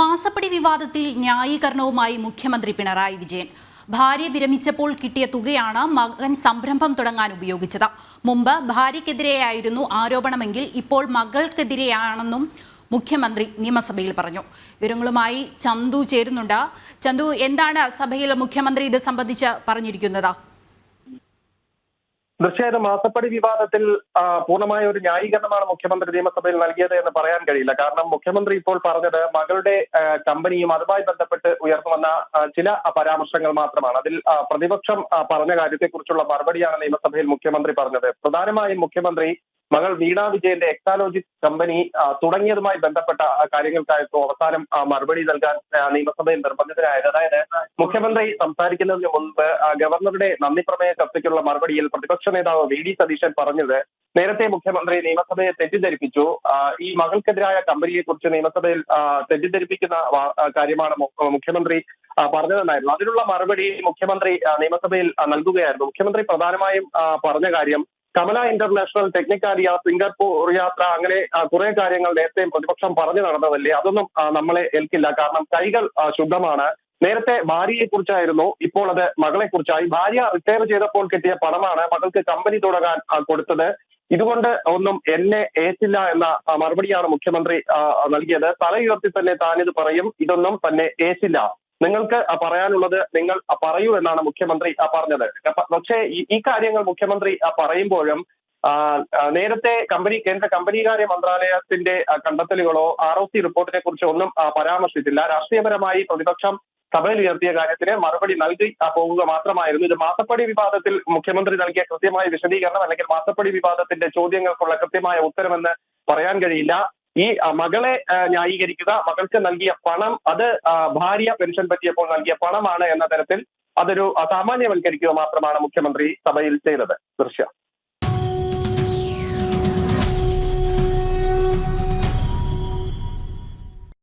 മാസപ്പടി വിവാദത്തിൽ ന്യായീകരണവുമായി മുഖ്യമന്ത്രി പിണറായി വിജയൻ. ഭാര്യ വിരമിച്ചപ്പോൾ കിട്ടിയ തുകയാണ് മകൻ സംരംഭം തുടങ്ങാൻ ഉപയോഗിച്ചത്. മുമ്പ് ഭാര്യയ്ക്കെതിരെയായിരുന്നു ആരോപണമെങ്കിൽ ഇപ്പോൾ മകൾക്കെതിരെയാണെന്നും മുഖ്യമന്ത്രി നിയമസഭയിൽ പറഞ്ഞു. വിവരങ്ങളുമായി ചന്തു ചേരുന്നുണ്ട്. ചന്തു എന്താണ് സഭയിൽ മുഖ്യമന്ത്രി ഇത് സംബന്ധിച്ച് പറഞ്ഞിരിക്കുന്നത്? തീർച്ചയായിട്ടും മാസപ്പടി വിവാദത്തിൽ പൂർണമായ ഒരു ന്യായീകരണമാണ് മുഖ്യമന്ത്രി നിയമസഭയിൽ നൽകിയത് എന്ന് പറയാൻ കഴിയില്ല. കാരണം മുഖ്യമന്ത്രി ഇപ്പോൾ പറഞ്ഞത് മകളുടെ കമ്പനിയും അതുമായി ബന്ധപ്പെട്ട് ഉയർന്നു വന്ന ചില പരാമർശങ്ങൾ മാത്രമാണ്. അതിൽ പ്രതിപക്ഷം പറഞ്ഞ കാര്യത്തെക്കുറിച്ചുള്ള മറുപടിയാണ് നിയമസഭയിൽ മുഖ്യമന്ത്രി പറഞ്ഞത്. പ്രധാനമായും മുഖ്യമന്ത്രി മകൾ വീണ വിജയന്റെ എക്സാലോജി കമ്പനി തുടങ്ങിയതുമായി ബന്ധപ്പെട്ട കാര്യങ്ങൾക്കായിട്ടും അവസാനം മറുപടി നൽകാൻ നിയമസഭയിൽ നിർബന്ധിതരായത്. അതായത് മുഖ്യമന്ത്രി സംസാരിക്കുന്നതിന് മുൻപ് ഗവർണറുടെ നന്ദി പ്രമേയ ചർച്ചയ്ക്കുള്ള മറുപടിയിൽ പ്രതിപക്ഷ നേതാവ് വി. ഡി. സതീശൻ പറഞ്ഞത് നേരത്തെ മുഖ്യമന്ത്രി നിയമസഭയെ തെറ്റിദ്ധരിപ്പിച്ചു. ഈ മകൾക്കെതിരായ കമ്പനിയെ കുറിച്ച് നിയമസഭയിൽ തെറ്റിദ്ധരിപ്പിക്കുന്ന കാര്യമാണ് മുഖ്യമന്ത്രി പറഞ്ഞതെന്നായിരുന്നു. അതിനുള്ള മറുപടി മുഖ്യമന്ത്രി നിയമസഭയിൽ നൽകുകയായിരുന്നു. മുഖ്യമന്ത്രി പ്രധാനമായും പറഞ്ഞ കാര്യം കമല ഇന്റർനാഷണൽ ടെക്നിക്കാലിയ സിംഗപ്പൂർ യാത്ര അങ്ങനെ കുറെ കാര്യങ്ങൾ നേരത്തെ പ്രതിപക്ഷം പറഞ്ഞു നടന്നതല്ലേ? അതൊന്നും നമ്മളെ ഏൽക്കില്ല. കാരണം കൈകൾ ശുദ്ധമാണ്. നേരത്തെ ഭാര്യയെ കുറിച്ചായിരുന്നു ഇപ്പോൾ അത് മകളെ കുറിച്ചായി ഭാര്യ റിട്ടയർ ചെയ്തപ്പോൾ കിട്ടിയ പണമാണ് മകൾക്ക് കമ്പനി തുടങ്ങാൻ കൊടുത്തത്. ഇതുകൊണ്ട് ഒന്നും എന്നെ ഏറ്റില്ല എന്ന മറുപടിയാണ് മുഖ്യമന്ത്രി നൽകിയത്. തലയുയർത്തി തന്നെ താനിത് പറയും ഇതൊന്നും തന്നെ ഏറ്റില്ല. നിങ്ങൾക്ക് പറയാനുള്ളത് നിങ്ങൾ പറയൂ എന്നാണ് മുഖ്യമന്ത്രി പറഞ്ഞത്. പക്ഷേ ഈ- കാര്യങ്ങൾ മുഖ്യമന്ത്രി പറയുമ്പോഴും നേരത്തെ കമ്പനി കേന്ദ്ര കമ്പനികാര്യ മന്ത്രാലയത്തിന്റെ കണ്ടെത്തലുകളോ ആർ ഒ സി റിപ്പോർട്ടിനെ കുറിച്ചോ ഒന്നും പരാമർശിച്ചില്ല. രാഷ്ട്രീയപരമായി പ്രതിപക്ഷം സഭയിൽ ഉയർത്തിയ കാര്യത്തിന് മറുപടി നൽകി പോകുക മാത്രമായിരുന്നു. ഇത് മാസപ്പടി വിവാദത്തിൽ മുഖ്യമന്ത്രി നൽകിയ കൃത്യമായ വിശദീകരണം അല്ലെങ്കിൽ മാസപ്പടി വിവാദത്തിന്റെ ചോദ്യങ്ങൾക്കുള്ള കൃത്യമായ ഉത്തരമെന്ന് പറയാൻ കഴിയില്ല. ഈ മകളെ ന്യായീകരിക്കുക മകൾക്ക് നൽകിയ പണം അത് ഭാര്യ പെൻഷൻ പറ്റിയപ്പോൾ നൽകിയ പണമാണ് എന്ന തരത്തിൽ അതൊരു സാമാന്യവൽക്കരിക്കുക മാത്രമാണ് മുഖ്യമന്ത്രി സഭയിൽ ചെയ്തത്. ദൃശ്യം.